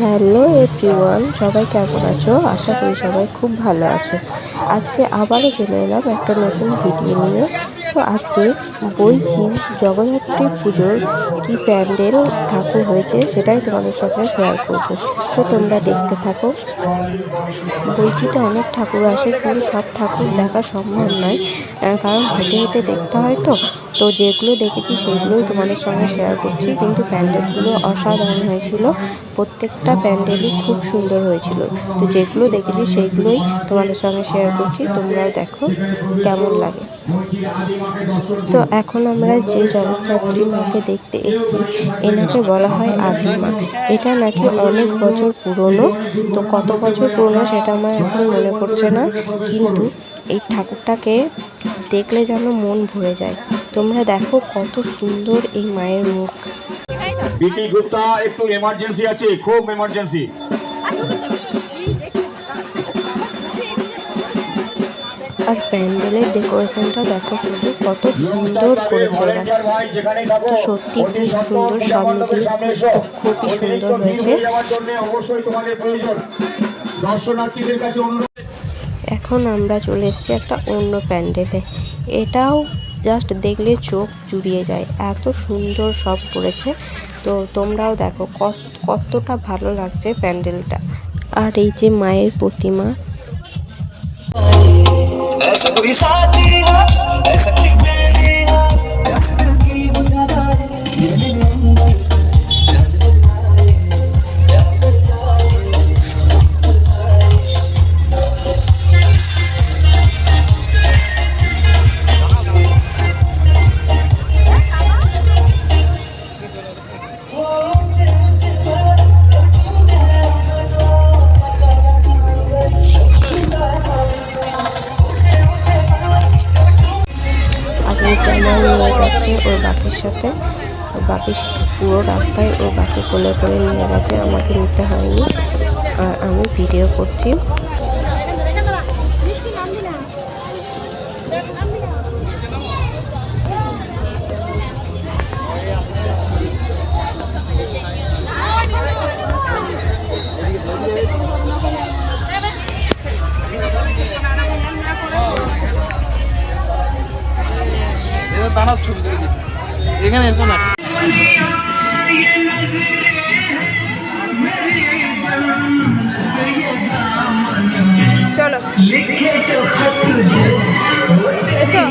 Hello everyone, সবাই কেমন আছো? আশা করি সবাই খুব ভালো আছো। আজকে আবারও চলে এলাম একটা নতুন ভিডিও নিয়ে। তো আজকে বলছি জগদ্ধাত্রী পুজোর কি প্যান্ডেল ঠাকুর হয়েছে সেটাই তোমাদের সঙ্গে শেয়ার করব। তো তোমরা দেখতে থাকো। বলছিতে অনেক ঠাকুর আসে কিন্তু সব ঠাকুর দেখা সম্ভব নয়। কারণ হেঁটে হেঁটে দেখতে হয় তো। তো যেগুলো দেখেছি সেগুলোই তোমাদের সঙ্গে শেয়ার করছি, কিন্তু প্যান্ডেলগুলো অসাধারণ হয়েছিল। প্রত্যেকটা প্যান্ডেলই খুব সুন্দর হয়েছিল। তো যেগুলো দেখেছি সেইগুলোই তোমাদের সঙ্গে শেয়ার করছি, তোমরাও দেখো কেমন লাগে। তো এখন আমরা যে জগদ্ধাত্রী মাকে দেখতে এসেছি, এনাকে বলা হয় আদিমা এটা নাকি অনেক বছর পুরনো, তো কত বছর পুরনো সেটা আমার এখন মনে পড়ছে না, কিন্তু এই ঠাকুরটাকে দেখলে যেন মন ভরে যায়। তোমরা দেখো কত সুন্দর এই মায়ের মুখ। বিটি গুপ্তা একটু এমার্জেন্সি আছে খুব এমার্জেন্সি আর প্যান্ডেলের ডেকোরেশনটা দেখো শুধু কত সুন্দর করেছে ওরা। তো সত্যি খুব সুন্দর সব মিলিয়ে খুব খুবই সুন্দর হয়েছে। এখন আমরা চলে এসেছি একটা অন্য প্যান্ডেলে। এটাও জাস্ট দেখলে চোখ জুড়িয়ে যায়। এত সুন্দর সব করেছে। তো তোমরাও দেখো কত, কতটা ভালো লাগছে প্যান্ডেলটা। আর এই যে মায়ের প্রতিমা। সাথে। বাপি পুরো রাস্তায় ও বাকি কোলে করে নিয়ে গেছে, আমাকে নিতে হয়নি। আর আমি ভিডিও করছি। দাঁড়ার ছবি। এখানে এসো না চলো এসো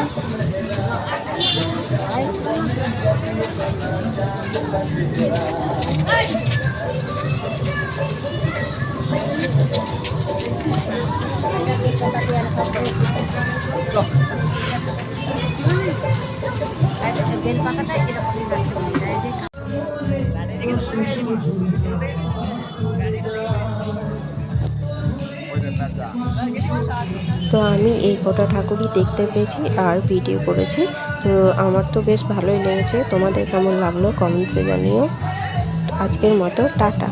Ada sebagian pakai tidak তো আমি এই কটা ঠাকুরই দেখতে পেয়েছি আর ভিডিও করেছি। তো আমার তো বেশ ভালোই লেগেছে। তোমাদের কেমন লাগল কমেন্টসে জানিও। আজকের মতো, টাটা।